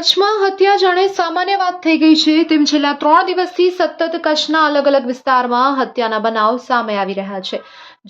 કચ્છમાં હત્યા જાણે સામાન્ય વાત થઈ ગઈ છે. તેમ છેલ્લા ત્રણ દિવસથી સતત કચ્છના અલગ અલગ વિસ્તારમાં હત્યાના બનાવ સામે આવી રહ્યા છે.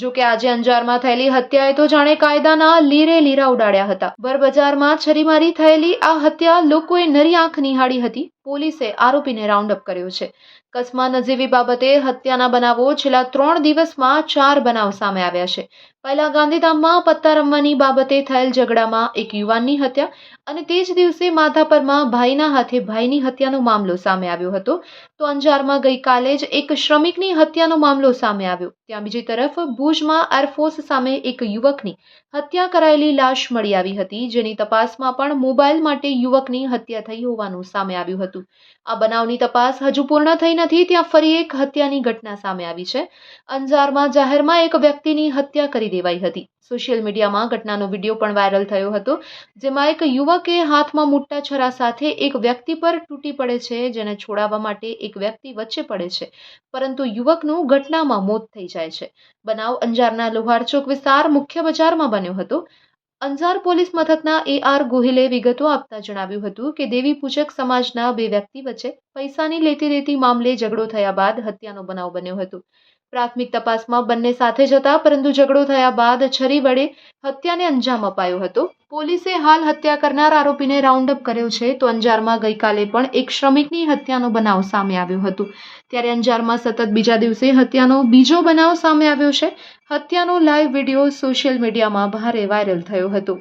જો કે આજે અંજારમાં થયેલી હત્યાએ તો જાણે કાયદાના લીરે લીરા ઉડાડ્યા હતા. બરબજારમાં છરીમારી થયેલી આ હત્યા લોકોએ નરી આંખ નિહાળી હતી. પોલીસે આરોપીને રાઉન્ડ અપ કર્યો છે. કચ્છમાં નજીવી બાબતે હત્યાના બનાવો છેલ્લા ત્રણ દિવસમાં ચાર બનાવ સામે આવ્યા છે. પહેલા ગાંધીધામમાં પત્તા રમવાની બાબતે થયેલ ઝઘડામાં એક યુવાનની હત્યા અને તે જ દિવસે માધાપરમાં ભાઈના હાથે ભાઈની હત્યાનો મામલો સામે આવ્યો હતો. તો અંજારમાં ગઈકાલે જ એક શ્રમિકની હત્યાનો મામલો સામે આવ્યો. ત્યાં બીજી તરફ ભુજમાં એરફોર્સ સામે એક યુવકની હત્યા કરાયેલી લાશ મળી આવી હતી, જેની તપાસમાં પણ મોબાઈલ માટે યુવકની હત્યા થઈ હોવાનું સામે આવ્યું હતું. આ બનાવની તપાસ હજુ પૂર્ણ થઈ નથી, ત્યાં ફરી એક હત્યાની ઘટના સામે આવી છે. અંજારમાં જાહેરમાં એક વ્યક્તિની હત્યા કરી દેવાઈ હતી. સોશિયલ મીડિયામાં ઘટનાનો વીડિયો પણ વાયરલ થયો હતો, જેમાં એક યુવકે હાથમાં મોટા છરા સાથે એક વ્યક્તિ પર તૂટી પડે છે, જેને છોડાવવા માટે એક વ્યક્તિ વચ્ચે પડે છે. પરંતુ યુવકનું ઘટનામાં મોત થઈ જાય છે. બનાવ અંજારના લોહારચોક વિસ્તાર મુખ્ય બજારમાં બન્યો હતો. અંજાર પોલીસ મથકના એ આર ગોહિલે વિગતો આપતા જણાવ્યું હતું કે દેવી પૂજક સમાજના બે વ્યક્તિ વચ્ચે પૈસાની લેતી દેતી મામલે ઝઘડો થયા બાદ હત્યાનો બનાવ બન્યો હતો. પ્રાથમિક તપાસમાં બંને સાથે જ હતા પરંતુ ઝઘડો થયા બાદ છરી વડે હત્યાને અંજામ અપાયો હતો. પોલીસે હાલ હત્યા કરનાર આરોપીને રાઉન્ડ અપ કર્યો છે તો અંજારમાં ગઈકાલે પણ એક શ્રમિકની હત્યાનો બનાવ સામે આવ્યો હતો. ત્યારે અંજારમાં સતત બીજા દિવસે હત્યાનો બીજો બનાવ સામે આવ્યો છે. હત્યાનો લાઈવ વીડિયો સોશિયલ મીડિયામાં ભારે વાયરલ થયો હતો.